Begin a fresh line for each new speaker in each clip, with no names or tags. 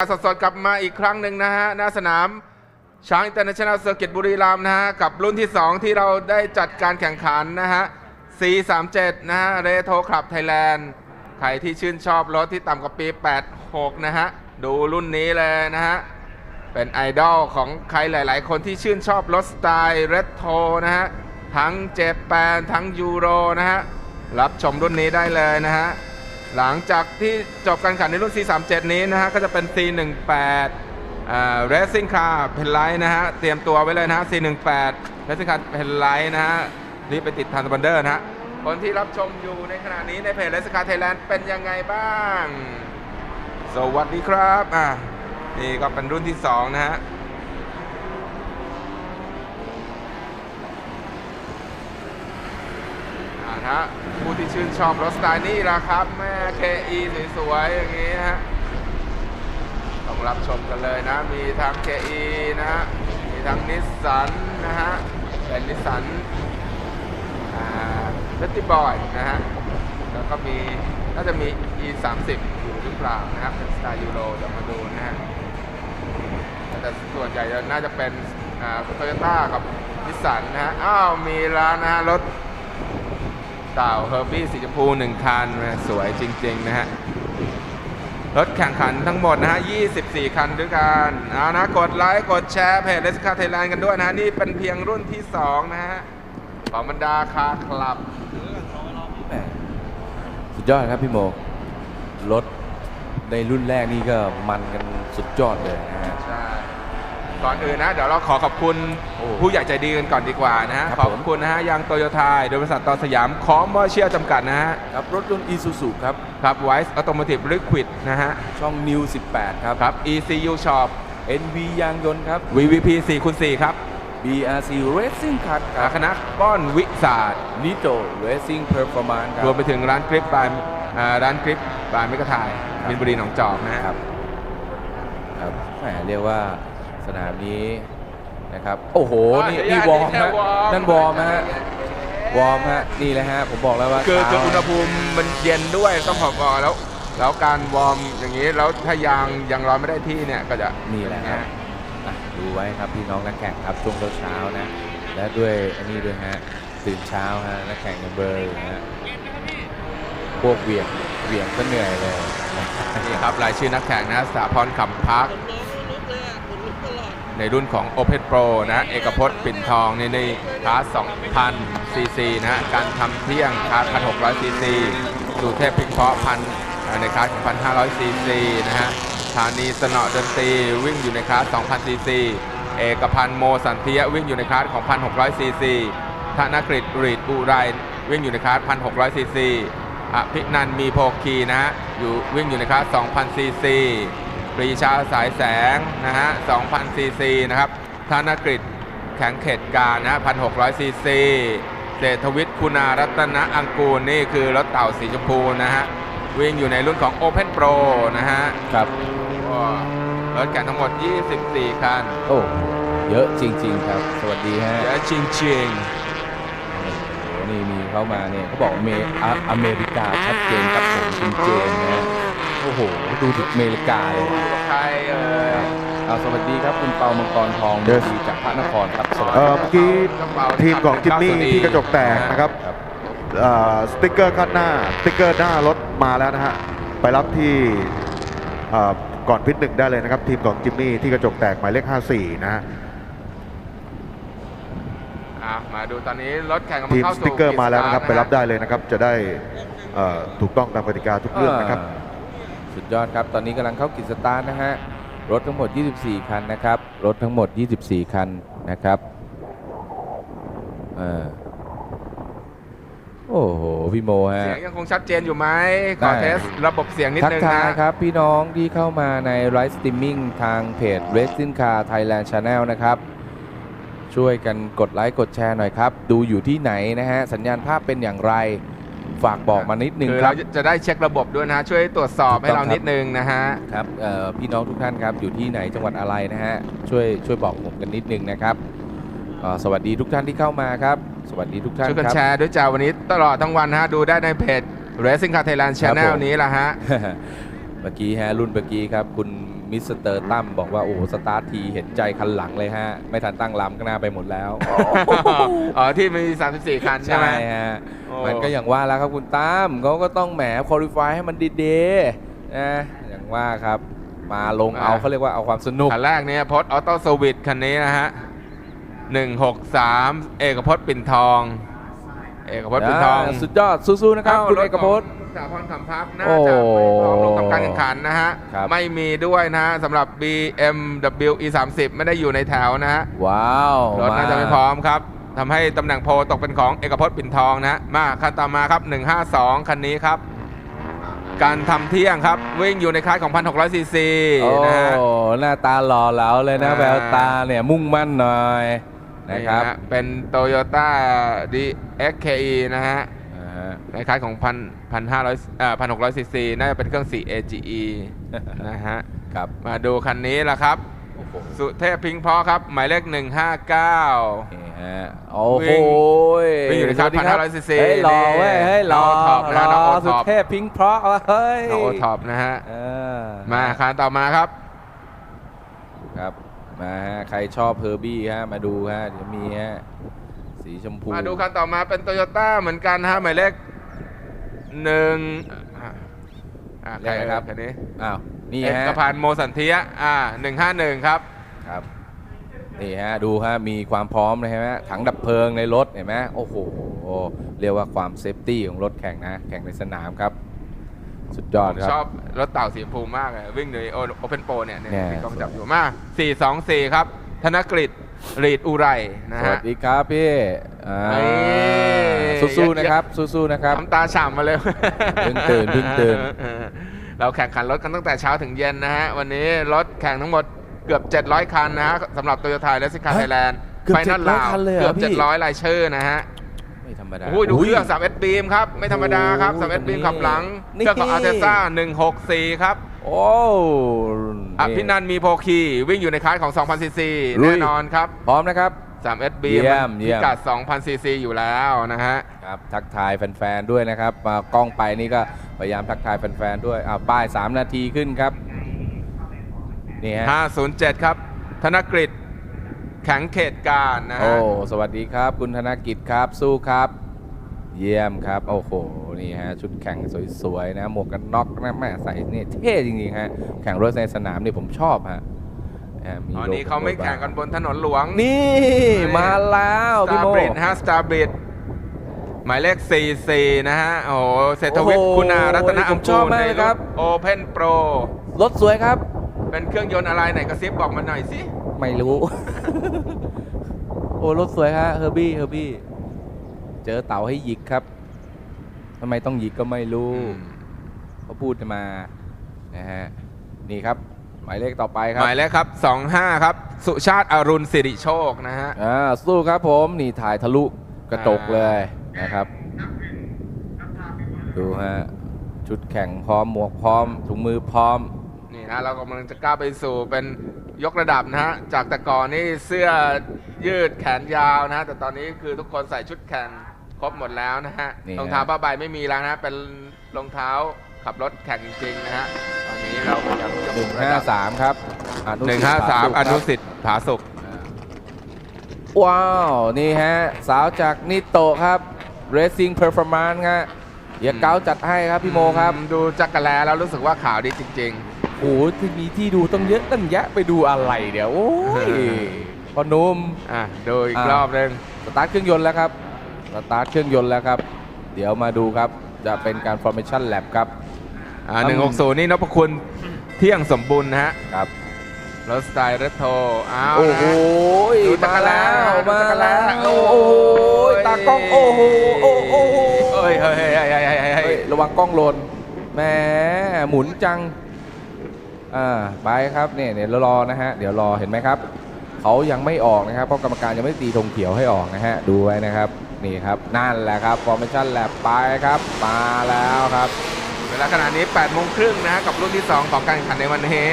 สดๆกลับมาอีกครั้งหนึ่งนะฮะหน้าสนามช้างอินเตอร์เนชั่นแนลเซอร์กิตบุรีรัมย์นะฮะกับรุ่นที่ 2 ที่เราได้จัดการแข่งขันนะฮะ C37 นะฮะเรโทรคลับไทยแลนด์ใครที่ชื่นชอบรถที่ต่ำกว่าปี 86 นะฮะ ดูรุ่นนี้เลยนะฮะ เป็นไอดอลของใครหลายๆ คนที่ชื่นชอบรถสไตล์เรโทรนะฮะ ทั้งเจแปนทั้งยูโรนะฮะ รับชมรุ่นนี้ได้เลยนะฮะ หลังจากที่จบการแข่งในรุ่น C37 นี้นะฮะก็จะเป็น C18 Racing Car เพนไลท์นะฮะเตรียมตัวไว้เลยนะฮะ C18 Racing Car เพนไลท์นะฮะรีบไปติดทันบันเดอร์นะฮะคนที่รับชมอยู่ในขณะนี้ในเพจ Racing Car Thailand เป็นยังไงบ้าง สวัสดีครับอะนี่ก็เป็นรุ่นที่ 2 นะฮะ อ่านะ ฮะผู้ที่ชื่นชอบรถสไตล์นี่ละครับแม่ KE สวยๆอย่างนี้ฮะต้องรับชมกันเลยนะ มีทั้ง KE นะฮะมีทั้งนิสสันนะฮะเป็นนิสสันอ่าเ e ตติบอยนะฮะแล้วก็มีน่าจะมี E 3 0อยู่หรือเปล่านะครับเป็นสไตล์ยูโรเดี๋ยวมาดูนะฮะแต่ส่วนใหญ่น่าจะเป็นโตโยต้ากับนิสสันนะฮะอ้าวมีร้านนะฮะรถ เต่าเฮอร์บี้สีชมพูหนึ่งคันแหม่สวยจริง ๆ นะฮะ รถแข่งขันทั้งหมดนะฮะ 24 คันด้วยกันเอานะกดไลค์ กดแชร์ เพจเลสคาไทยแลนด์กันด้วยนะฮะ นี่เป็นเพียงรุ่นที่ 2 นะฮะ ของบรรดาคาร์คลับ
แหม่สุดยอดครับพี่โม รถในรุ่นแรกนี่ก็มันกันสุดยอดเลยนะฮะ
ใช่ ก่อนอื่นนะ เดี๋ยวเราขอขอบคุณ
โอ้
ผู้ใหญ่ใจดีกันก่อนดีกว่านะฮะ
ครับ
ขอบคุณนะฮะยังโตโยต้าโดยบริษัทตอสยามคอมเมอร์เชียลจำกัดนะฮะ
ครับรถรุ่น Isuzu ครับ
ครับไวส์ออโตโมทีฟลิควิดนะฮะ
ช่อง New 18 ครับ
ครับ ECU Shop
NV ยางยนต์ครับ
VVP 4คูณ4ครับ
BRC Racing Car ครั
คณะป้อนวิศาสตร์
Nito Racing Performance ครั
รวมไปถึงร้านคลิปบายอ่าร้านคลิปบายไม่กระทาย
ครับ
มินบุรีหนองจอกนะฮะ
ครับครับแหมเรียกว่า สนามนี้นะครับโอ้โหนี่นี่วอร์มฮะนั่นวอร์มฮะวอร์มฮะนี่แหละฮะผมบอกแล้วว่า
คือคือ
เช้า
อุณหภูมิมันเย็นด้วยต้องขอบอกแล้ว แล้วการวอร์มอย่างนี้แล้วถ้ายางยังร้อนไม่ได้ที่เนี่ยก็จะ
นี่แหละครับอะดูไว้ครับพี่น้องนักแข่งครับช่วงเช้าๆนะ และด้วยอันนี้ด้วยฮะตื่นเช้าฮะนักแข่งยังเบลอร์อยู่ฮะพวกเหวี่ยงเหวี่ยงก็เหนื่อยเลยนะ
นี่ครับรายชื่อนักแข่งนะสาพรขำพัก ในรุ่นของ Open Pro นะเอกพจน์ปิ่นทองในในคลาส2,000ซีซีนะฮะการทำเที่ยงคลาส1,600ซีซีสุเทพพิงเพาะพันในคลาส1,500ซีซีนะฮะธานีสนอดนตรีวิ่งอยู่ในคลาส2,000ซีซีเอกพันธ์โมสันเทียวิ่งอยู่ในคลาสของ1,600ซีซีธนกฤษรีดอุไรวิ่งอยู่ในคลาส1,600ซีซีอภินันมีโพคีนะฮะอยู่วิ่งอยู่ในคลาส2,000ซีซี ปรีชาสายแสงนะฮะ2,000ซีซีนะครับธนกฤษแข็งเขตการนะฮะ1,600ซีซีเศรษฐวิทย์คุณารัตนะอังกูลนี่คือรถเต่าสีชมพูนะฮะวิ่งอยู่ในรุ่นของ Open Pro นะฮะ
ครับ
ก็รถแข่งทั้งหมด 24 คัน
โอ้เยอะจริง ๆ ครับ สวัสดีฮะ
เยอะจริง
โอ้โหนี่มีเข้ามาเนี่ยเขาบอกอเมอะอเมริกาชัดเจนครับผมคุณเจนนะฮะโอ้โห ดูถึงอเมริกาเลย
ๆกับใครเอ่ย
เอาสวัสดีครับคุณเปามังกรทอง
Yes
ดีจากพระนครครับสวัส
เอ่
ดี
อเมื่อกี้
กระเป๋า
ทีมของจิมมี่
90
ที่กระจกแตกนะครับ
ครับ
เอ่อสติ๊กเกอร์ข้างหน้าสติ๊กเกอร์หน้ารถมาแล้วนะฮะไปรับที่เอ่อก่อนพิษหนึ่งได้เลยนะครับ ทีมของจิมมี่ที่กระจกแตกหมายเลข 54 นะฮะ
อะมาดูตอนนี้รถแข่งกำลั
ที
ง
ม
เข้า
ส
สู่
ติ๊กเกอร์มาแล้วนะครับ ไปรับ
กิจ
ได้เลยนะครับ จะได้เอ่อถูกต้องตามกติกาทุกเรื่องนะครับา
สุดยอดครับ ตอนนี้กำลังเข้ากิจสตาร์ทนะฮะ รถทั้งหมด 24 คันนะครับ รถทั้งหมด 24 คันนะครับเออโอ้โห พี่โมฮะ
เสียงยังคงชัดเจนอยู่ไหม ขอ
ได้
เทสระบบเสียงนิด
ทัก
นึง
ทาย
นะ
ครับ พี่น้องที่เข้ามาในไลฟ์สตรีมมิ่งทางเพจ Racing Car Thailand Channel นะครับ ช่วยกันกดไลค์กดแชร์หน่อยครับ ดูอยู่ที่ไหนนะฮะ สัญญาณภาพเป็นอย่างไร ฝากบอกมานิดนึง
คือ
ค
เรา
รับ
จะได้เช็คระบบด้วยนะฮะช่วยตรวจสอบ
ถูกต้อง
ให้เรา
ครับ
นิดนึงนะฮะ
ครับเอ่อพี่น้องทุกท่านครับอยู่ที่ไหนจังหวัดอะไรนะฮะช่วยช่วยบอกผมกันนิดนึงนะครับเอ่อสวัสดีทุกท่านที่เข้ามาครับ สวัสดีทุกท่าน
ช่วยกัน
ครับ
แชร์ด้วยจ้าวันนี้ตลอดทั้งวันนะฮะดูได้ในเพจ Racing Car Thailand
ครับ
Channel
ผม
นี้แหละฮะ
เมื่อกี้ฮะรุ่นเมื่อกี้ครับคุณ มิสเตอร์ตั้มบอกว่า โอ้โหสตาร์ททีเห็นใจคันหลังเลยฮะ ไม่ทันตั้งลำก็น่าไปหมดแล้ว
อ๋อที่มี 34 คันใช่ไหม
ฮะ
โอ้
มันก็อย่างว่าแล้วครับคุณตั้มเขาก็ต้องแหมคุริฟายให้มันดีๆนะอย่างว่าครับ มาลงเอาเขาเรียกว่าเอาความสนุก
คันแรกเนี่ยพจน์ออโต้สวิตคันนี้นะฮะ 163 เอกพจน์ปิ่นทอง เอกพจน์ปิ่นทอง
อ่าสุดยอดสู้ๆนะครับ
อ้าว
คุณ
รถ
เอกพจน์
ของสาพรคำพักน่า
โอ้
จะไม่พร้อมลงทำการแข่งขันนะฮะ
ครับ
ไม่มีด้วยนะฮะสำหรับ BMW E 3 0 ไม่ได้อยู่ในแถวนะฮะ
ว้าว
รถน่าจะไม่พร้อมครับทำให้ตำแหน่งโพลตกเป็นของเอกพจน์ปิ่นทองนะฮะมาคันต่อมาครับ 152 คันนี้ครับ การทำเที่ยงครับ วิ่งอยู่ในคลาสของ 1,600ซีซี
โอ้
นะฮะ
หน้าตาหล่อเหลาเลยนะ
อ่า
แววตาเนี่ยมุ่งมั่นหน่อยนะครับ
ฮเป็น Toyota DXKE นะฮะ
อ่าฮะ
ในคลาสของ1,000 1,500เอ่อ1,600ซีซีน่าจะเป็นเครื่อง 4 AGE นะฮะ
ครับ
มาดูคันนี้ละครับ สุเทพพิงค์เพราะครับ หมายเลข 159
นี่ฮะโอ้โห
วิ่งอยู่ในคลาส
สวัสดีครับ
1,500 cc
เฮ้ยหล่อเว้ยเฮ้ยหล่อ
น้องท็อปนะ
ห
น้อง
ล่อ
โอท็อป
สุเทพพิงค์เพราะเฮ้ย
น้องโอท็อปนะฮะ
เออ
มาคันต่อมาครับ
ครับมาฮะใครชอบเฮอร์บี้ฮะมาดูฮะเดี๋ยวมีฮะ สีชมพู
มาดูคันต่อมาเป็นโตโยต้าเหมือนกันนะฮะหมายเลขหนึ่งอะอะใครครับคันนี้
อ้าวนี่
เอ
ฮะ
กพันธ์โมสันเทียอ่าหนึ่งห้าหนึ่งครับ
ครับนี่ฮะดูฮะมีความพร้อมเลยใช่ไหมถังดับเพลิงในรถเห็นไหมโอ้โหเรียกว่าความเซฟตี้ของรถแข่งนะ แข่งในสนามครับ สุดยอดครับ
ชอบรถเต่าสีชมพูมากเลยวิ่งโดยโอเพนโปรเนี่ยเนี่ย
เนี่ย
มีกล้องจับอยู่มาสี่สองสี่ครับ ธนกฤษ รีดอุไรนะ
สวั
ฮะ
สดีครับพี่อ่า
เอ้ย
สู้ๆนะครับ สู้ๆนะครับ
น้ำตาฉ่ำมาเลย
เพิ่งตื่นเพิ่งตื่น
เออเราแข่งขันรถกันตั้งแต่เช้าถึงเย็นนะฮะ วันนี้รถแข่งทั้งหมดเกือบ 700 คันนะฮะสำหรับโตโยต้าและสิคา
ฮะ
ไทยแลนด์
เกือบ
ไฟนอล
700
ลาว
คันเลยเหรอ
เกือบ
พี่
700รายชื่อนะฮะ
ไม่ธรรมดา
โอ้ยดูเครื่อง3 s b บีมครับ ไม่ธรรมดาครับ
โอ้
3
โห
s บีมขับหลัง
นี่
เครื่องของอาร์เทซ่า164 ครับ
โอ้
อภินันท์มีโพคีวิ่งอยู่ในคลาสของ 2,000ซีซี
ลุย
แน่นอนครับ
พร้อมนะครับ
3 s b บี
เยี่ยม
พิ
เยี่ยม
กัด2,000ซีซีอยู่แล้วนะฮะ
ครับทักทายแฟนๆด้วยนะครับมากล้องไปนี่ก็พยายามทักทายแฟนๆด้วยอ่าป้าย 3 นาทีขึ้นครับนี่ฮะ
507 ครับ ธนกฤษแข็งเขตการนะ
โอ้
ฮะ
สวัสดีครับ คุณธนกิจครับสู้ครับ เยี่ยมครับ โอ้โห นี่ฮะ ชุดแข่งสวยๆนะ หมวกกันน็อกนะแม่ใส่เนี่ยเท่จริงๆฮะ แข่งรถในสนามนี่ผมชอบฮะอ่ามี
ตอน
โล
นี้เขาไม่แข่งกันบนถนนหลวง
นี่ มาแล้ว
ส
พี่
ตา
โม
ร์บริดฮะสตาร์บริดหมายเลข 44 นะฮะ โอ้โห เศรษฐวิทย์
โอ้โห
คุณารัตน
ผ
อั
ม
ม
ชอบ
กูล
มาก
ใน
เลย
ร
ครั
ถ
บ
Open Pro
รถสวยครับ
เป็นเครื่องยนต์อะไรไหนกระซิบบอกมาหน่อยสิ
ไม่รู้ โอ้รถสวยฮะเฮอร์บี้เฮอร์บี้ เจอเต่าให้หยิกครับทำไมต้องหยิกก็ไม่รู้เขาพูดมานะฮะนี่ครับ หมายเลขต่อไปครั
ห
บ
มายเลขครับ 25 ครับ สุชาติอรุณสิริโชคนะฮะ
อ่าสู้ครับผมนี่ถ่ายทะลุกระจกเลยนะครับ ดูฮะชุดแข่งพร้อมหมวกพร้อมถุงมือพร้อม
นี่นะเรากำลังจะก้าวไปสู่เป็นยกระดับนะฮะจากแต่ก่อนนี่เสื้อยืดแขนยาวนะฮะแต่ตอนนี้คือทุกคนใส่ชุดแข่ง ครบหมดแล้วนะฮะ
นี่ฮะ
รองเท้าผ้าใบไม่มีแล้วนะเป็นรองเท้าขับรถแข่งจริงๆนะฮะตอนนี้เราพยายามจะ
หนึ่งห้าสามครับอนุ
หนึ่ง
สิท
ห้า
ธิ์
สาม
ผสุข
อ
ครับ
นุสิทธิ์ผาสุก
ว้าว นี่ฮะ สาวจากนิโตะครับ Racing Performance ฮะเฮียเก้าจัดให้ครับพี่โมครับ
ดูจักรแลแล้วรู้สึกว่าขาวดีจริง
โอ้โหที่มีที่ดูต้องเยอะตั้งแยะไปดูอะไรเดี๋ยว โอ้ย พอหนุ่ม
ๆ อะดูอีก
อะ
รอบหนึ่ง
สตาร์ทเครื่องยนต์แล้วครับ สตาร์ทเครื่องยนต์แล้วครับ เดี๋ยวมาดูครับจะเป็นการ Formation Lab ครับ
อ่าหนึ่งหกศูนย์นี่นพคุณเที่ยงสมบูรณ์นะฮะ
ครับ
รถสไตล์เรโทรอ้าว
โอ้
นะ
โห
ฮะดูจั
มาก
รแล
แล้ว
ดู
มา
จักรแล
แล้ว
โอ้
โอ้
โห
โหตากล้องโอ้โหโอ้โห
เฮ้ยเฮ้ยเฮ้ยเฮ้ยเฮ้ยเฮ้ยเฮ้
เฮ้
ย
ยระวังกล้องหล่นแหมหมุนจังอ่าไปครับเนี่ยเดี๋ยวรอนะฮะเดี๋ยวรอเห็นไหมครับเขายังไม่ออกนะครับเพราะกรรมการยังไม่ตีธงเขียวให้ออกนะฮะดูไว้นะครับ นี่ครับนั่นแหละครับ Formation Lab ไปครับมาแล้วครับ
เวลาขณะนี้8โมงครึ่งนะฮะกับรุ่นที่ 2 ของการแข่งขันในวันนี้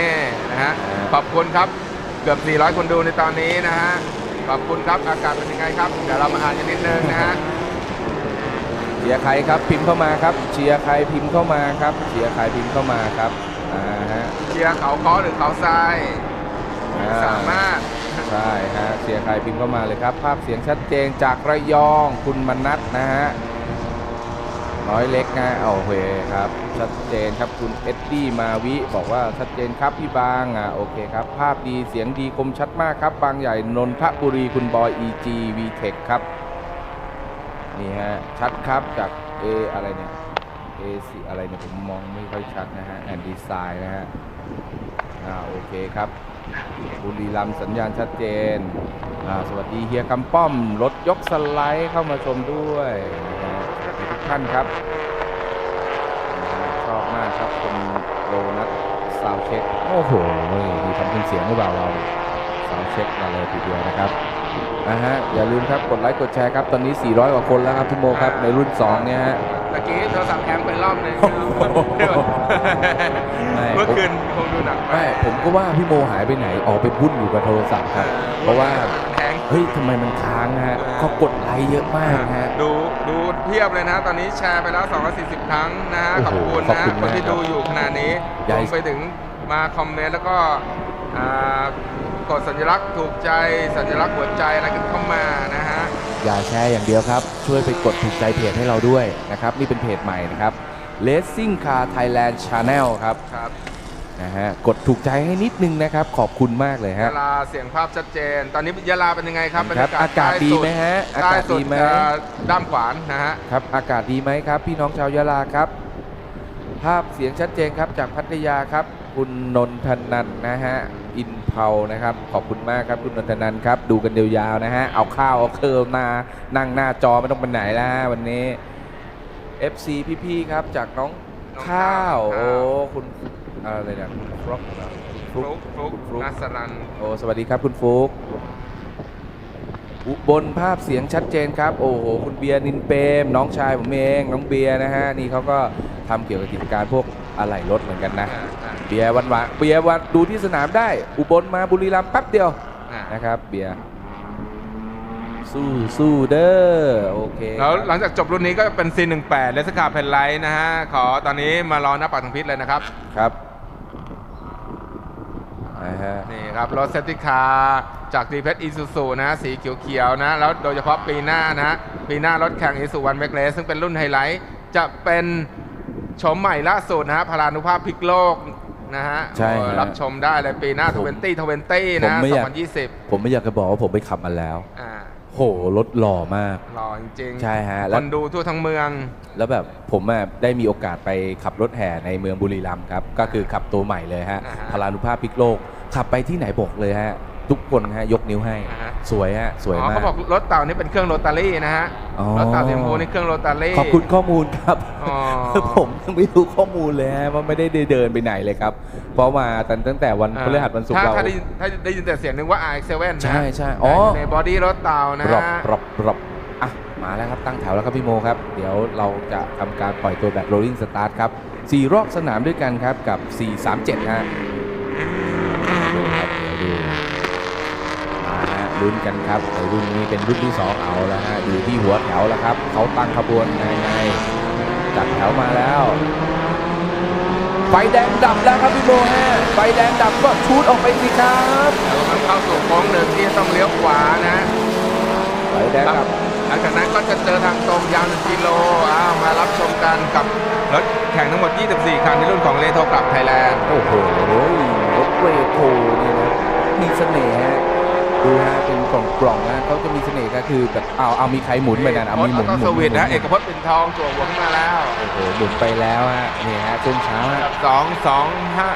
นะฮะ
อ่า
ขอบคุณครับเกือบ 400 คนดูในตอนนี้นะฮะขอบคุณครับอากาศเป็นยังไงครับเดี๋ยวเรามาอ่านกันนิดนึงนะฮะ
เชียร์ใครครับพิมพ์เข้ามาครับเชียร์ใครพิมพ์เข้ามาครับเชียร์ใครพิมพ์เข้ามาครับอ่าฮะ
เชียร์เขาเคอหรือเขาทราย
อ่
สามารถ
ใช่ฮะเสียงใครพิมพ์เข้ามาเลยครับ ภาพเสียงชัดเจนจากระยองคุณมนัทนะฮะน้อยเล็กนะเอาโอเคครับ ชัดเจนครับคุณเอ็ดดี้มาวิบอกว่าชัดเจนครับพี่บางอะโอเคครับ ภาพดีเสียงดีคมชัดมากครับ บางใหญ่นนทบุรีคุณบอย EG VTech ครับ นี่ฮะ ชัดครับจาก A อะไรเนี่ย A สิอะไรเนี่ย ผมมองไม่ค่อยชัดนะฮะแอนดีไซน์นะฮะอ่าโอเคครับ บุรีรัมย์สัญญาณชัดเจน สวัสดีเฮียกำป้อม รถยกสไลด์เข้ามาชมด้วยสวัสดีทุกท่านครับ ชอบมากครับคุณโรนัทซาวเช็ค โอ้โหนี่ทำเป็นเสียงหรือเปล่าเราซาวเช็คมาเลยทีเดียวนะครับนะฮะอย่าลืมครับกดไลค์กดแชร์ครับ ตอนนี้ 400 กว่าคนแล้วครับทุกโมครับในรุ่น 2 เนี่ยฮะ
ตะกี้โทรศัพท์แฮง ไปรอบหนึง
ไม่
เมื่อคืนคงดูหนักไป
ไม่ผมก็ว่าพี่โมหายไปไหน ออกไปพุ่นอยู่กับโทรศัพท์ครับ เพราะว่า
แฮง
เฮ้ยทำไมมันค้างฮะ
เออ
เขากดไลค์เยอะมากฮะ
ดูดูเทียบเลยนะ ตอนนี้แชร์ไปแล้ว 240 ครั้งนะฮะ
โอ้
ขอบ
โห
คุณ
ขอบ
นะ
คุณ
คนที่
มากครับ
ดูอยู่ขณะนี้
ใหญ่
รวมไปถึงมาคอมเมนต์แล้วก็อ่ากดสัญลักษณ์ถูกใจสัญลักษณ์หัวใจอะไรกันเข้ามานะฮะ
อย่าแชร์อย่างเดียวครับ ช่วยไปกดถูกใจเพจให้เราด้วยนะครับ นี่เป็นเพจใหม่นะครับ Racing Car Thailand Channel ครับ
ครับ
นะฮะกดถูกใจให้นิดนึงนะครับ ขอบคุณมากเลยฮะ
ยะลาเสียงภาพชัดเจน ตอนนี้ยะลาเป็นยังไงครับ
ครับอากาศดีไหมฮะอา
ใต้
กาศ
สุ
ดี
ด
ไหม
เอ่อด้านขวานนะฮะ
ครับอากาศดีไหมครับ พี่น้องชาวยะลาครับ ภาพเสียงชัดเจนครับจากพัทยาครับ คุณนนทนันนะฮะ อินเผานะครับ ขอบคุณมากครับคุณนนทนันครับ ดูกันยาวๆนะฮะ เอาข้าวเอาเครื่องมานั่งหน้าจอไม่ต้องไปไหนแล้วฮะวันนี้ FC พี่ๆครับจากน้อง
น้อง
ข้าว
ข้าว
โอ้คุณอะไรเนี่ยฟลุกเหรอ
ฟลุกฟลุก
คุณฟลุก
นัสรัน
โอ้สวัสดีครับคุณฟุกอุบลภาพเสียงชัดเจนครับ โอ้โหคุณเบียร์นินเปรมน้องชายผมเองน้องเบียร์นะฮะนี่เขาก็ทำเกี่ยวกับกิจการพวกอะไหล่รถเหมือนกันนะ
อ่าอ่า
เบียร์วันวะเบียร์วันดูที่สนามได้ อุบลมาบุรีรัมย์แป๊บเดียว
อ่า
นะครับเบียร์สู้สู้เด้อโอเค
แล้ว
ครับ
หลังจากจบรุ่นนี้ก็เป็น C18 เลสคาเพนไลท์นะฮะ ขอตอนนี้มารอหน้าปากทางพิษเลยนะครับ
ครับนะฮะ
นี่ครับ รถเซฟตี้คาร์จากดีเพชอีซูซูนะ สีเขียวๆนะ แล้วโดยเฉพาะปีหน้านะ ปีหน้ารถแข่งอีซูวันเมกเลสซึ่งเป็นรุ่นไฮไลท์ จะเป็นชมใหม่ล่าสุดนะฮะพลานุภาพพลิกโลก นะฮะ
ใช่ฮะ
โอ้รับชมได้เลยปีหน้า
ผม
20 20
ผม
นะ
ไม่อยาก
2020
ผมไม่อยากจะบอกว่าผมไปขับมาแล้ว
อ่า
โหรถหล่อมาก
รอจริงๆ
ใช่ฮะ
ค
แล้ว
นดูทั่วทั้งเมือง
แล้วแบบผมอะได้มีโอกาสไปขับรถแห่ในเมืองบุรีรัมย์ครับ ก็คือขับตัวใหม่เลยฮะ
อ่าฮะ
พลานุภาพพลิกโลก ขับไปที่ไหนบอกเลยฮะ ทุกคนฮะยกนิ้วให้
อ่าฮะ
สวยฮะสวย
อ๋อ
มาก
เขาบอกรถเต่านี่เป็นเครื่องโรตารี่นะฮะ
อ๋อ
รถเต่าสีชมพูนี่เครื่องโรตารี่
ขอบคุณข้อมูลครับ
อ๋อ
ผมยังไม่รู้ข้อมูลเลยฮะว่าไม่ได้เดินไปไหนเลยครับ เพราะมาตั้งตั้งแต่วัน
อ่า
พฤหัสวันศุกร์
ถ้า
เรา
ถ้าได้ยินถ้าได้ยินแต่เสียงนึกว่า RX7 นะ
ใช่ใช่อ๋อ
ในบอดี้รถเต่านะ
ปรับ
ฮะ
ปรับปรับอะมาแล้วครับตั้งแถวแล้วครับพี่โมครับ เดี๋ยวเราจะทำการปล่อยตัวแบบ rolling start ครับ4รอบสนามด้วยกันครับกับ 437ฮะดูครับเดี๋ยวดูมาฮะ ลุ้นกันครับในรุ่นนี้เป็นรุ่นที่ 2 เอาแล้วฮะอยู่ที่หัวแถวแล้วครับ เขาตั้งขบวนในในจัดแถวมาแล้ว ไฟแดงดับแล้วครับพี่โมฮะไฟแดงดับก็ชูดออกไปสิครับ
แล้วมันเข้าสู่โค้งหนึ่งที่ต้องเลี้ยวขวานะ
ไฟแดงดับ
หลังจากนั้นก็จะเจอทางตรงยาว1กิโลอ้าวมารับชมกันกับรถแข่งทั้งหมด 24 คันในรุ่นของเลโทกลับไทยแลนด์
โอ้โหรถเวโทนี่นะมีเสน่ห์ฮะ ดูฮะเป็นกล่องกล่องๆนะเขาจะมีเสน่ห์ก็คือแบบเอาเอามีใครหมุนไปนั่นเอามีหมุน
ออ
ห
โต้
มุ
ส
น
วิตช์นะ
หมุ
เอกพจน์ปิ่นทองจั่วหัวขึ้นมาแล้ว
โอ้โหหมุนไปแล้วฮะนี่ฮะช่วงเช้า
อัน
ฮะ
ดับสองสองห้า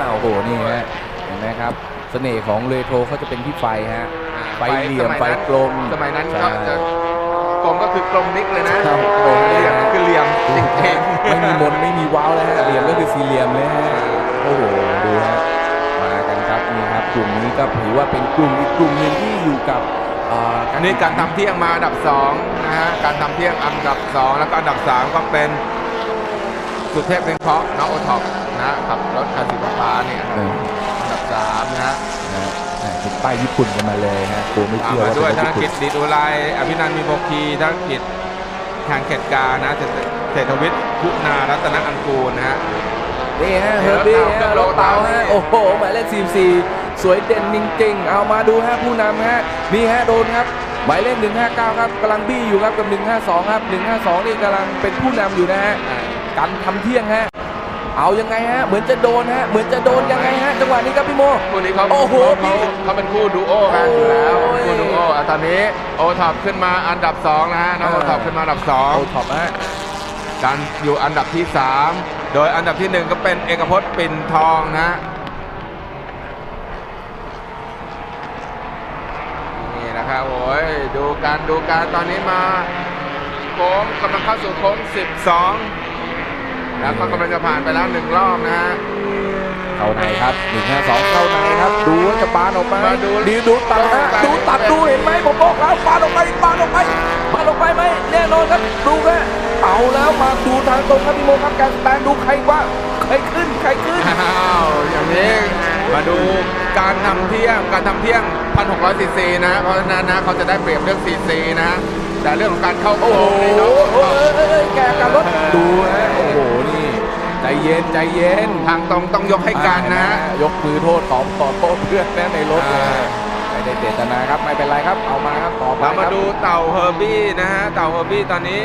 อ้าวโอ้โหนี่ฮะเห็นไหมครับเสน่ห์ของเรโทรเขาจะเป็นที่ไฟฮะไฟเหลี่ยมไฟกลม
สมัยนั้น
ใช่
เขาจะกลมก็คือกลมนิกเลยนะ
ครับกลม
เหลี่ยมคือเหลี่ยมจริงๆ
ไม่มีมนไม่มีว้าวเลยฮะเหลี่ยมก็คือสี่เหลี่ยมเลยฮะโอ้โห ดูฮะ มากันครับ นี่ครับ กลุ่มนี้ก็ถือว่าเป็นกลุ่มอีกกลุ่มหนึ่งที่อยู่กับอ่า
อันนี้การทำเที่ยงมาอันดับ2นะฮะการทำเที่ยงอันดับ 2 แล้วก็อันดับ 3 ก็เป็นสุเทพเป็นเคราะห์น้องโอท็อปนะฮะขับรถคันสีฟ้าๆเนี่ย
เออ
อันดับ3นะฮะ
นะฮะเป็นป้ายญี่ปุ่นกันมาเลยฮะกูไม่
ตาม
เชื่อ
มา
ว่า
ด้วย
เป็น
ธ
รถ
น
ญี่
กิ
ปุ่
จ
น
ดิดอุไรอภินันท์มีโพคีธนกิจแข่งเขตกานะจะเศรษฐวิทย์คุณารัตนอังกูลนะฮะ
นี่ฮะเฮอร์บี้
เต่า
ฮะรถเต่าฮะโอ้โหหมายเลข44ส วยเด่นจริงๆ เอามาดูฮะผู้นำฮะนี่ฮะโดนครับหมายเลข159 ครับกำลังบี้อยู่ครับกับ 152 ครับ 152 นี่กำลังเป็นผู้นำอยู่นะฮะกันทำเที่ยงฮะเอายังไงฮะเหมือนจะโดนฮะเหมือนจะโดนยังไงฮะจังหวะนี้ครับพี่โม
คู่นี้เขา
โอ้โห
เขา
พี่
เขาเป็นคู่ดูโอกันอยู่แล้ว
โอ้ย
คู่ดูโออะตอนนี้โอท็อปขึ้นมาอันดับสองนะฮะน้องโอ
อ่า
ท็อปขึ้นมาอันดับสอง
โอท็อปฮะ
การอยู่อันดับที่ 3 โดยอันดับที่ 1 ก็เป็นเอกพจน์ปิ่นทองนะ นี่นะครับโอ้ยดูการดูการตอนนี้มาโค้งกำลังเข้าสู่โค้ง 12 แล้วก็กำลังจะผ่านไปแล้วหนึ่งรอบนะฮะ
เข้าในครับ152เข้าในครับ ดูว่าจะปานออกมา
มาดู
ดีดูตัดนะดูตัดดูเห็นไหมผมบอกแล้วปานออกไปปานออกไปปานออกไปไหมแน่นอนครับดูแค่เอาแล้วมาดูทางตรงครับพี่โมครับการแสดงดูใครว่าใครขึ้นใครขึ้น
อ้าวอย่างนี้มาดูการทำเที่ยงการทำเที่ยง 1,600ซีซีนะเพราะฉะนั้นนะเขาจะได้เปรียบเรื่องซีซีนะแต่เรื่องของการเข้า
โอ้
โค้
โห
งนี่เนาะ
เอ้ยเอ้ยเอ้ยแกการรถดูฮะโอ้โหนี่ใจเย็นใจเย็น
ทางตรงต้องยกให้กันนะ
ยกมือโทษขอขอโทษเพื่อนนะในรถเลย
อ่า
ไม่ได้เจตนาครับไม่เป็นไรครับเอามาครับต่อไป
เรามา
ครับ
ดูเต่าเฮอร์บี้นะฮะเต่าเฮอร์บี้ตอนนี้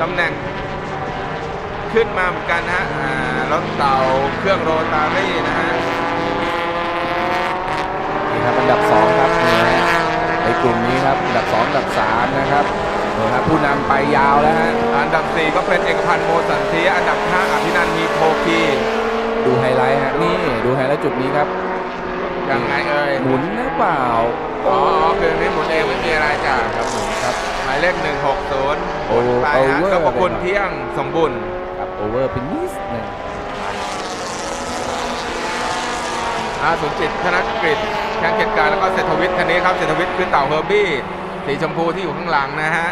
ตำแหน่งขึ้นมาเหมือนกันนะฮะอ่ารถเต่าเครื่องโรตารี่นะฮะ
นี่ ครับอันดับ 2 ครับนี่ฮะในกลุ่มนี้ครับอันดับ 2 อันดับ 3 นะครับนี่ครับผู้นำไปยาวแล้วฮะ
อันดับ 4 ก็เป็นเอกพันธ์โมสันเทียอันดับ 5 อภินันท์มีโพคี
ดูไฮไลท์ฮะนี่ดูไฮไลท์จุดนี้ครับ
ยังไงเอ่ย
หมุนหรือเปล่า
อ๋อคือนี่หมุนเองไม่มีอะไรจ้ะครับผมครับหมายเลข 160
โอ้
ไปฮะ
over
ก็ขอบคุณเที่ยงสมบูรณ์
ครับโอเวอร์เป็นนิดหนึง
อาสุนจิตธนกฤษ แข่งเกียรติการแล้วก็เศรษฐวิทย์คันนี้ครับเศรษฐวิทย์คือเต่าเฮอร์บี้สีชมพูที่อยู่ข้างหลังนะฮะ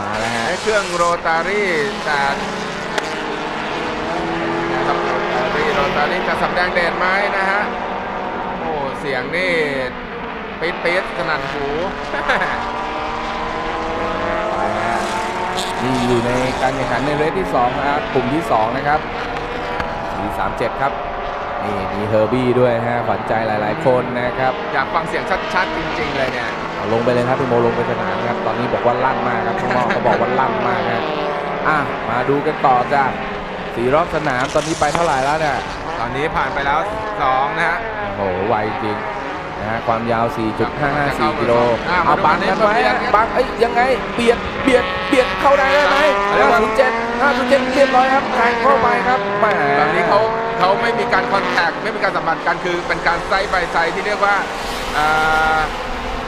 มาแล้วฮะ
ใช้เครื่องโรตารี่แต่นะครับโรตารี่โรตารี่จะสำแดงเดชไหมนะฮะโอ้เสียงนี่ปี๊ดปี๊ดสนั่นหู
ไปฮะนี่อยู่ในการแข่งขันในเรสที่2นะครับกลุ่มที่ 2 นะครับ437 ครับ นี่มีเฮอร์บี้ด้วยฮะขวัญใจหลาย ๆ คนนะครับ
อยากฟังเสียงชัดๆจริง ๆ เลยเนี่ย
เอาลงไปเลยครับพี่โมลงไปสนามครับ ตอนนี้บอกว่าลั่นมากครับข้างนอกเขาบอกว่าลั่นมากครับอะมาดูกันต่อจ้ะสี่รอบสนามตอนนี้ไปเท่าไหร่แล้วเนี่ย
ตอนนี้ผ่านไปแล้ว2นะฮะ
โอ้โหไวจริงนะฮะความยาว 4.554กิโล
อะ
เอา
มาดู
บัง
อันนี้
กันไหม
มาดูอัน
ฮะ
นี้
บังเอ้ยยังไงเบียดเบียดเบียดเข้าได้ได้ไหม
เรียกว่า
507 507เรียบร้อยครับแทงเข้าไปครับแหม
แบบนี้เขา เขาไม่มีการคอนแทคไม่มีการสัมผัสกันคือเป็นการไซส์ไปไซส์ที่เรียกว่าอ่า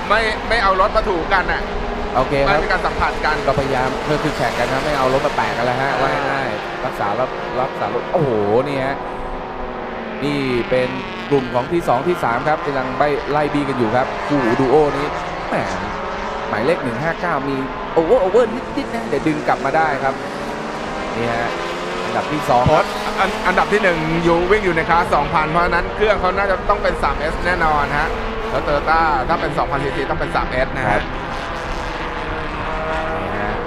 ไม่ไม่เอารถมาถูกกันอะ
โอเคค
ไม่
รับ
มีการสัมผัสกัน
ก็พยายามเพื่อคือแข่งกันนะไม่เอารถมาแปะกันแล้วฮะว่าง่ายๆรักษารับรักษารถโอ้โหนี่ฮะนี่เป็นกลุ่มของที่2ที่3ครับกำลังไปไล่บีกันอยู่ครับคู่หูดูโอนี้แหมหมายเลข159 มีโอเวอร์โอเวอร์นิดๆนะเดี๋ยวดึงกลับมาได้ครับนี่ฮะอันดับที่2
โพสต์ อันอันดับที่ 1 อยู่วิ่งอยู่ในคลาส2,000 เพราะฉะนั้นเครื่องเขาน่าจะต้องเป็น 3S แน่นอนฮะแล้วโตโยต้าถ้าเป็น2,000ซีซีต้องเป็น 3S นะ
ครั
ฮะ
บ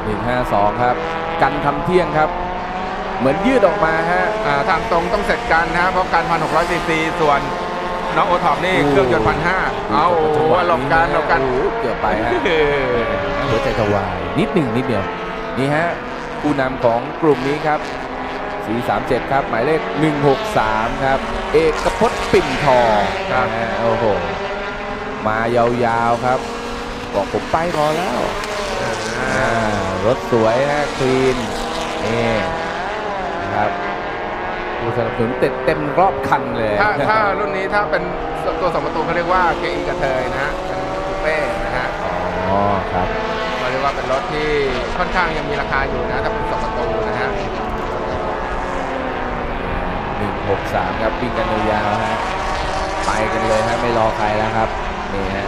หนึ่งห้าสองครับ กันทำเที่ยงครับ เหมือนยืดออกมาฮะ
อ่าทางตรงต้องเสร็จกันนะเพราะการ1,600ซีซีส่วนน้องโอท็อปนี่เครื่องยนต์พันห้าเอาโอ้โหหลบกันหลบกัน
โอ้โหเกือบไปฮะ หัวใจจะวายนิดหนึ่งนิดเดียว นี่ฮะ ผู้นำของกลุ่มนี้ครับ 437 ครับ หมายเลข 163 ครับ เอกพจน์ปิ่นทอง
ครับ
นะฮะโอ้โห มายาวๆครับ บอกผมไปพอแล้วอ่ารถสวยฮะคลีนนี่นะครับผู้สนับสนุนเต็มเต็มรอบคันเลย
ถ้าถ้ารุ่นนี้ถ้าเป็นตัวสองประตูเขาเรียกว่า KE กระเทยนะฮะเป็นคูเป้นะฮะ
อ๋อ ครับ
ก็เรียกว่าเป็นรถที่ค่อนข้างยังมีราคาอยู่นะ ถ้าเป็นสองประตูนะฮะ
163 ครับวิ่งกันยาวๆฮะไปกันเลยฮะไม่รอใครแล้วครับนี่ฮะ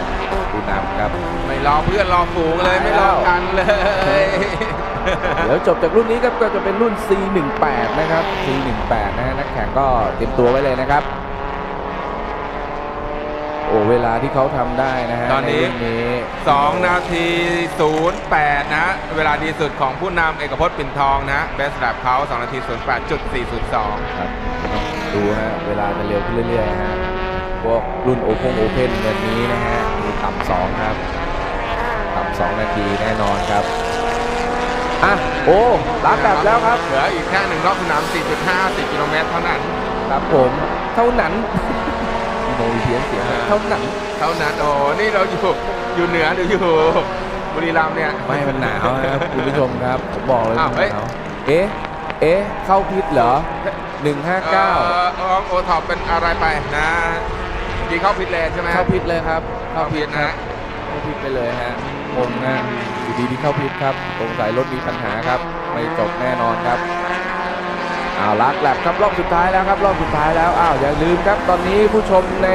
ผู้นำครับ
ไม่รอเพื่อนรอฝูงเลยไม่รอกันเลย
เดี๋ยวจบจากรุ่นนี้ครับก็จะเป็นรุ่น C18 นะครับ C18 นะฮะนักแข่งก็เตรียมตัวไว้เลยนะครับ โอ้เวลาที่เขาทำได้นะฮะ
ตอนนี้
ใเรื่องนี้
2นาที 08นะฮะเวลาดีสุดของผู้นำเอกพจน์ปิ่นทองนะเบสแบบเขา2นาที 08.402
ครับดูฮะเวลาจะเร็วขึ้นเรื่อยๆฮะพวกรุ่นโอพงโอเพนแบบนี้นะฮะมีต่ำสองครับต่ำสองนาทีแน่นอนครับอะโอ้รับแบบแล้วครับ
เหลืออีกแค่หนึ่งรอบสนาม 4.50กิโลเมตรเท่านั้น
ครับผม เท่านั้นมีโมมี เพี้ยนเสียงนะเท่านั้น
เท่านั้นโอ้นี่เราอยู่อยู่เหนือหรืออยู่บุรีรัมย์เนี่ย
ไม่มันหนาวครับคุณผู้ชมครับผมบอกเลย
อ้าว
มัน
เฮ้ย
หนาวเอ๊ะเอ๊ะเข้าพิษเหรอ
เอ่
159
อเอ่อโอท็อปเป็นอะไรไปนะดีเข้าพิทเลนใช่ไหม
เข้าพิษเลยครับ
เข้าพิทนะฮะ
เข้าพิษไปเลยฮะงงนะอยู่ดีที่เข้าพิษครับสงสัยรถมีปัญหาครับ ไม่จบแน่นอนครับ อ้าวลักแลบครับรอบสุดท้ายแล้วครับรอบสุดท้ายแล้วอ้าวอย่าลืมครับตอนนี้ผู้ชมใน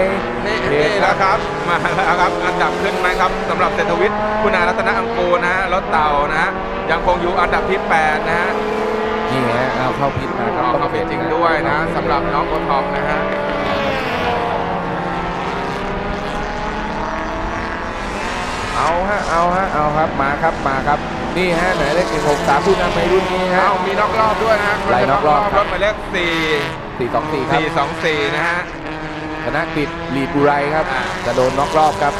นี่
เพ
นี่
จ
แล้วครับ มาแล้วครับ อันดับขึ้นไหมครับสำหรับเศรษฐวิทย์คุณารัตนอังกูลนะฮะรถเต่านะฮะยังคงอยู่อันดับที่ 8 นะฮะ
นี่ฮะเอาเข้าพิษนะครับ
ก็เข้าไปจริงด้วยนะสำหรับน้องโอท็อปนะฮะ
เอาฮะเอาฮะเอาครับมาครับมาครับ นี่ฮะไหนเลขหนึ่งหกสามผู้นำในรุ่นนี้ฮะ
เอ้ามีนอกรอบด้วยนะฮะ
ไล่นอกรอบค
ร
รับ
ถหมายเลข4
สี่สองสี่ครับ
424นะฮะ
ธนกฤษลีดบุไรครับ
อ่า
จะโดนน็อกรอบครับ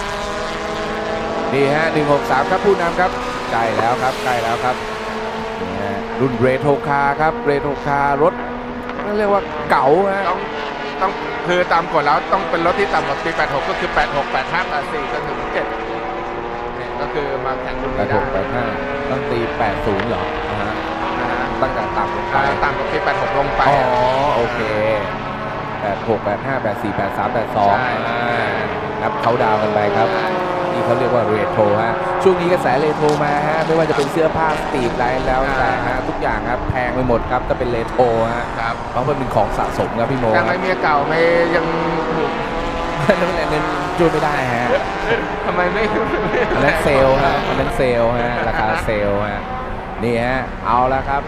นี่ฮะ163ครับผู้นำครับใกล้แล้วครับใกล้แล้วครับนี่ฮะรุ่นเรโทรคาร์ครับเรโทรคาร์รถเรียกว่าเก๋าฮะ
ต้องต้องคือตามกฎแล้วต้องเป็นรถที่ต่ำกว่าปี86 ก็คือ 86 85 84จนถึง7เนี่ย ก็คือมาแข่งรุ่น
แป
นี้
ดห
ได้
กแปดห้าต้องตี80เหรอนะฮะ
นะฮะ
ตั้งแต่ต่ำลงไป
อ่าต่ำกว่าปี86ลงไป
อ๋อ
อะ
โอเค86 85 84 83 82
ใช่
อ่านับเขาดาวน์กันไปครับ นี่เขาเรียกว่าเรโทรฮะ ช่วงนี้กระแสเรโทรมาฮะ ไม่ว่าจะเป็นเสื้อผ้าสตรีทไลน์แล้วแต่ฮะ ทุกอย่างครับแพงไปหมดครับถ้าเป็นเรโทรฮะ
ครับ
เพราะมันเป็นของสะสมครับพี่โม
แต่
ค
ไม่
รับ
เมียเก่าไม่ยังถูก
นั่นแหละนั่นช่วยไม่ได้ฮะ
ทำไมไม่
อันนั้นเซลฮะอันนั้นเซลฮะราคาเซลฮะนี่ฮะเอาแล้วครับ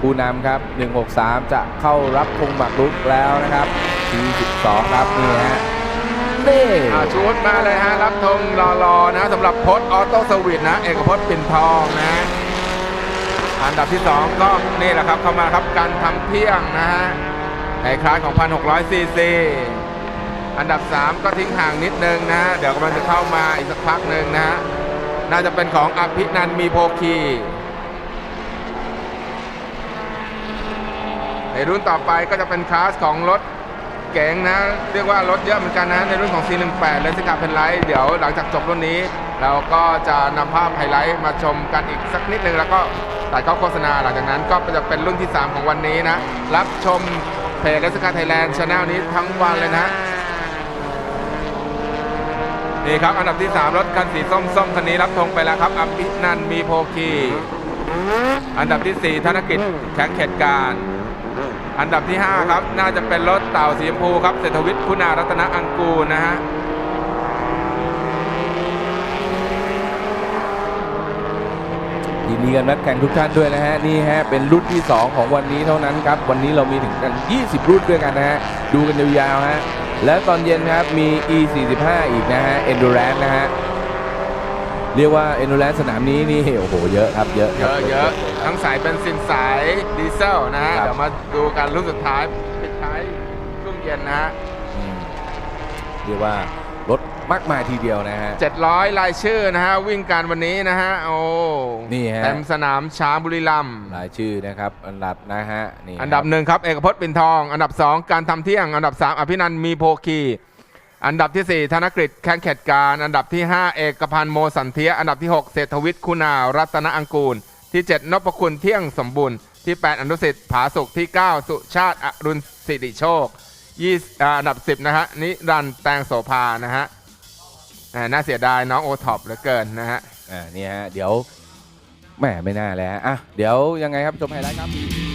ผู้นำครับ 163 จะเข้ารับธงหมากรุกแล้วนะครับที12ครับนี่ฮะนี่
ชุดมาเลยฮะรับธงรอรอนะสำหรับพจน์ออโต้สวิตนะ เอกพจน์ปิ่นทองนะอันดับที่ 2 ก็นี่แหละครับเข้ามาครับการทำเที่ยงนะฮะในคลาสของ 1,600ซีซี อันดับ 3 ก็ทิ้งห่างนิดนึงนะฮะเดี๋ยวกำลังจะเข้ามาอีกสักพักหนึ่งนะฮะน่าจะเป็นของอภินันมีโพคีในรุ่นต่อไปก็จะเป็นคลาสของรถเก๋งนะ เรียกว่ารถเยอะเหมือนกันนะ ในรุ่นของ C18 และสกาเพนไลท์เดี๋ยวหลังจากจบรุ่นนี้ เราก็จะนำภาพไฮไลท์มาชมกันอีกสักนิดนึง แล้วก็ตัดเข้าโฆษณาหลังจากนั้นก็จะเป็นรุ่นที่ 3 ของวันนี้นะ รับชมเพจและสกาไทยแลนด์ชาแนลนี้ทั้งวันเลยนะ นี่ครับอันดับที่ 3 รถคันสีส้มส้มคันนี้รับธงไปแล้วครับอภินันมีโพคีอันดับที่ 4 ธนกิจแข็งเขตการ อันดับที่ 5 ครับ น่าจะเป็นรถเต่าสีชมพูครับเศรษฐวิทย์คุณารัตนอังกูนะฮะ
ยินดีกับนักแข่งทุกท่านด้วยนะฮะนี่ฮะเป็นรุ่นที่ 2 ของวันนี้เท่านั้นครับ วันนี้เรามีถึงกัน 20 รุ่นด้วยกันนะฮะดูกันยาวๆฮะ แล้วตอนเย็นครับมี E45 อีกนะฮะ Endurance นะฮะ เรียกว่า Endurance สนามนี้นี่โอ้โหเยอะครับ เยอะ
เย
ครับ
อะเยอะทั้งสายเบนซินสายดีเซลนะฮะ
ครับ
เดี๋ยวมาดูกันรุ่นสุดท้ายปิดท้ายช่วงเย็นนะฮะ
อืมเรียกว่ารถ มากมายทีเดียวนะฮะ
700 รายชื่อนะฮะ วิ่งการวันนี้นะฮะ โอ้
นี่ฮะ
เต็มสนามช้างบุรีรัมย์
รายชื่อนะครับ อันดับนะฮะนี่
อันดับหนึ่งครับเอกพจน์ปิ่นทอง อันดับ2การทำเที่ยง อันดับ3อภินันท์มีโพคีอันดับที่ 4 ธนกฤษแข้งเขตการ อันดับที่ 5 เอกพันธ์โมสันเทีย อันดับที่ 6 เศรษฐวิทย์คุณารัตนอังกูล ที่ 7นพคุณเที่ยงสมบูรณ์ ที่ 8 อนุสิทธิ์ผาสุขที่ 9 สุชาติอรุณสิริโชค20อ่าอันดับ 10 นะฮะนิรันดร์แตงโสภานะฮะ อ่าน่าเสียดายน้องโอท็อปเหลือเกินนะฮะ
อ่านี่ฮะ เดี๋ยวแหมไม่น่าแล้วฮะอะเดี๋ยวยังไงครับชมไฮไลท์ครับ